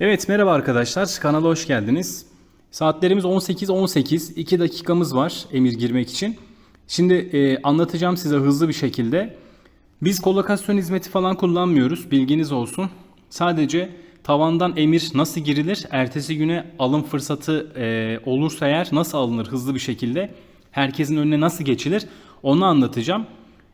Evet merhaba arkadaşlar kanala hoş geldiniz. Saatlerimiz 18.18 2 dakikamız var emir girmek için. Şimdi e, anlatacağım size hızlı bir şekilde. Biz kolokasyon hizmeti falan kullanmıyoruz bilginiz olsun. Sadece tavandan emir nasıl girilir ertesi güne alım fırsatı e, olursa eğer nasıl alınır hızlı bir şekilde herkesin önüne nasıl geçilir onu anlatacağım.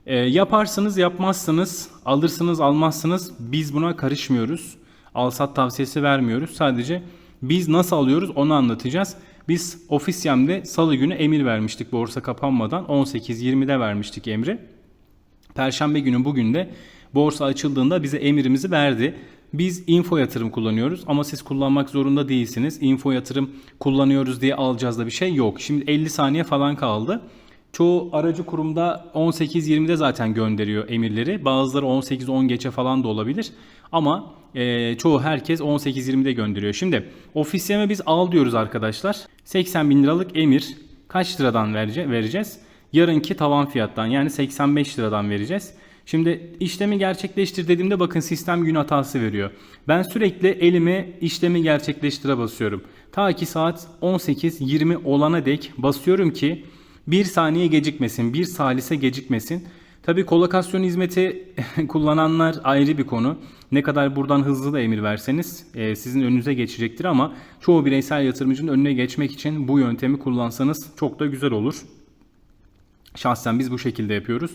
E, yaparsınız yapmazsınız alırsınız almazsınız biz buna karışmıyoruz alsat tavsiyesi vermiyoruz. Sadece biz nasıl alıyoruz onu anlatacağız. Biz Ofisyem'de salı günü emir vermiştik borsa kapanmadan. 18.20'de vermiştik emri. Perşembe günü bugün de borsa açıldığında bize emirimizi verdi. Biz info yatırım kullanıyoruz ama siz kullanmak zorunda değilsiniz. Info yatırım kullanıyoruz diye alacağız da bir şey yok. Şimdi 50 saniye falan kaldı. Çoğu aracı kurumda 18-20'de zaten gönderiyor emirleri. Bazıları 18-10 geçe falan da olabilir. Ama e, çoğu herkes 18-20'de gönderiyor. Şimdi ofisyeme biz al diyoruz arkadaşlar. 80 bin liralık emir kaç liradan verece- vereceğiz? Yarınki tavan fiyattan yani 85 liradan vereceğiz. Şimdi işlemi gerçekleştir dediğimde bakın sistem gün hatası veriyor. Ben sürekli elime işlemi gerçekleştire basıyorum. Ta ki saat 18-20 olana dek basıyorum ki bir saniye gecikmesin, bir salise gecikmesin. Tabii kolokasyon hizmeti kullananlar ayrı bir konu. Ne kadar buradan hızlı da emir verseniz e, sizin önünüze geçecektir ama çoğu bireysel yatırımcının önüne geçmek için bu yöntemi kullansanız çok da güzel olur. Şahsen biz bu şekilde yapıyoruz.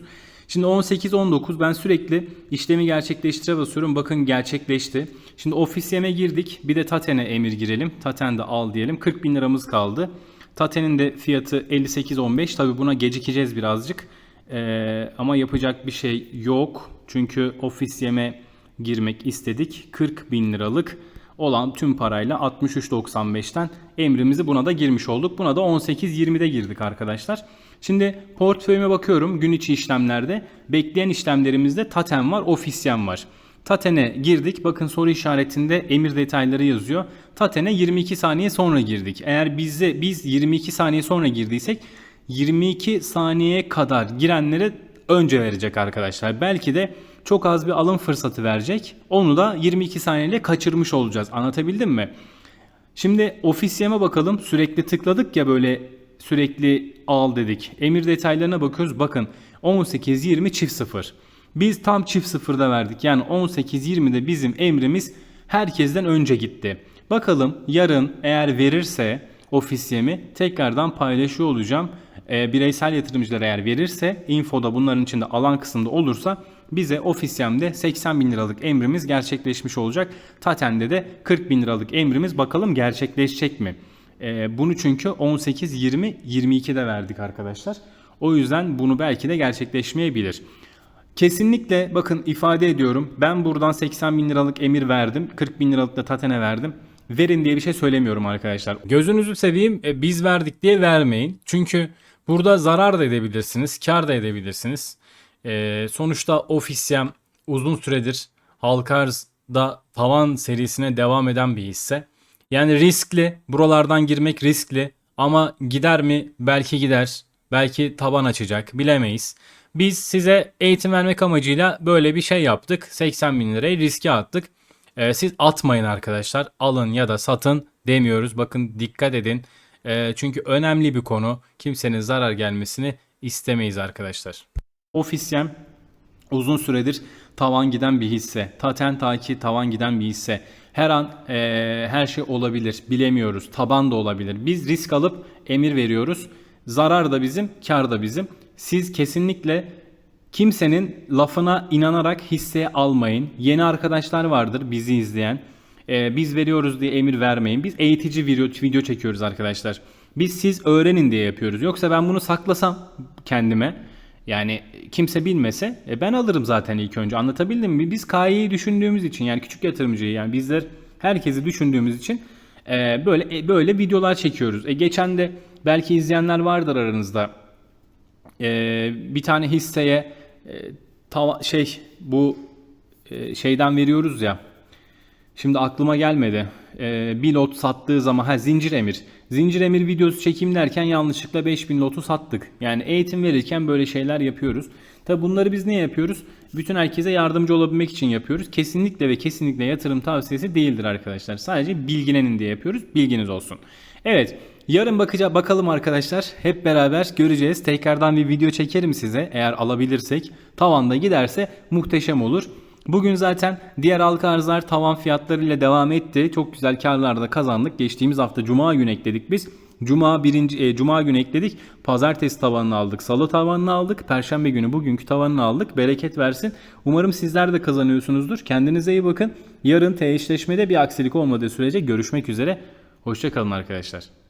Şimdi 18-19 ben sürekli işlemi gerçekleştire basıyorum. Bakın gerçekleşti. Şimdi ofisyeme girdik. Bir de Taten'e emir girelim. Taten de al diyelim. 40 bin liramız kaldı. Taten'in de fiyatı 58-15. Tabi buna gecikeceğiz birazcık. Ee, ama yapacak bir şey yok. Çünkü ofisyeme girmek istedik. 40 bin liralık olan tüm parayla 63.95'ten emrimizi buna da girmiş olduk. Buna da 18.20'de girdik arkadaşlar. Şimdi portföyüme bakıyorum gün içi işlemlerde. Bekleyen işlemlerimizde Taten var, Ofisyem var. Taten'e girdik. Bakın soru işaretinde emir detayları yazıyor. Taten'e 22 saniye sonra girdik. Eğer bize biz 22 saniye sonra girdiysek 22 saniyeye kadar girenlere önce verecek arkadaşlar. Belki de çok az bir alım fırsatı verecek. Onu da 22 saniyeyle kaçırmış olacağız. Anlatabildim mi? Şimdi ofisyeme bakalım. Sürekli tıkladık ya böyle sürekli al dedik. Emir detaylarına bakıyoruz. Bakın 18-20 çift 0. Biz tam çift sıfırda verdik. Yani 18-20'de bizim emrimiz herkesten önce gitti. Bakalım yarın eğer verirse ofisyemi tekrardan paylaşıyor olacağım. E, bireysel yatırımcılar eğer verirse infoda bunların içinde alan kısmında olursa bize ofisyemde 80 bin liralık emrimiz gerçekleşmiş olacak. Taten'de de 40 bin liralık emrimiz bakalım gerçekleşecek mi? E, bunu çünkü 18, 20, 22'de verdik arkadaşlar. O yüzden bunu belki de gerçekleşmeyebilir. Kesinlikle bakın ifade ediyorum. Ben buradan 80 bin liralık emir verdim. 40 bin liralık da Taten'e verdim. Verin diye bir şey söylemiyorum arkadaşlar. Gözünüzü seveyim e, biz verdik diye vermeyin. Çünkü burada zarar da edebilirsiniz. Kar da edebilirsiniz. E, sonuçta ofisyem uzun süredir halka arzda tavan serisine devam eden bir hisse. Yani riskli. Buralardan girmek riskli. Ama gider mi? Belki gider. Belki taban açacak. Bilemeyiz. Biz size eğitim vermek amacıyla böyle bir şey yaptık. 80 bin lirayı riske attık. Ee, siz atmayın arkadaşlar. Alın ya da satın demiyoruz. Bakın dikkat edin. Ee, çünkü önemli bir konu. Kimsenin zarar gelmesini istemeyiz arkadaşlar. Ofisyem uzun süredir tavan giden bir hisse. Taten taki tavan giden bir hisse. Her an eee, her şey olabilir. Bilemiyoruz. Taban da olabilir. Biz risk alıp emir veriyoruz. Zarar da bizim, kar da bizim. Siz kesinlikle kimsenin lafına inanarak hisseye almayın. Yeni arkadaşlar vardır bizi izleyen. Eee, biz veriyoruz diye emir vermeyin. Biz eğitici video, video çekiyoruz arkadaşlar. Biz siz öğrenin diye yapıyoruz. Yoksa ben bunu saklasam kendime yani kimse bilmese e, ben alırım zaten ilk önce. Anlatabildim mi? Biz KY'yi düşündüğümüz için yani küçük yatırımcıyı yani bizler herkesi düşündüğümüz için e, böyle e, böyle videolar çekiyoruz. E, geçen de belki izleyenler vardır aranızda. E, bir tane hisseye e, şey bu e, şeyden veriyoruz ya. Şimdi aklıma gelmedi. e, bir lot sattığı zaman ha zincir emir. Zincir emir videosu çekeyim derken yanlışlıkla 5000 lotu sattık. Yani eğitim verirken böyle şeyler yapıyoruz. Tabi bunları biz niye yapıyoruz? Bütün herkese yardımcı olabilmek için yapıyoruz. Kesinlikle ve kesinlikle yatırım tavsiyesi değildir arkadaşlar. Sadece bilgilenin diye yapıyoruz. Bilginiz olsun. Evet. Yarın bakacağız bakalım arkadaşlar. Hep beraber göreceğiz. Tekrardan bir video çekerim size eğer alabilirsek. Tavanda giderse muhteşem olur. Bugün zaten diğer halka arzlar tavan fiyatlarıyla devam etti. Çok güzel karlar da kazandık. Geçtiğimiz hafta cuma günü ekledik biz. Cuma birinci e, cuma günü ekledik. Pazartesi tavanını aldık. Salı tavanını aldık. Perşembe günü bugünkü tavanını aldık. Bereket versin. Umarım sizler de kazanıyorsunuzdur. Kendinize iyi bakın. Yarın T eşleşmede bir aksilik olmadığı sürece görüşmek üzere. Hoşçakalın arkadaşlar.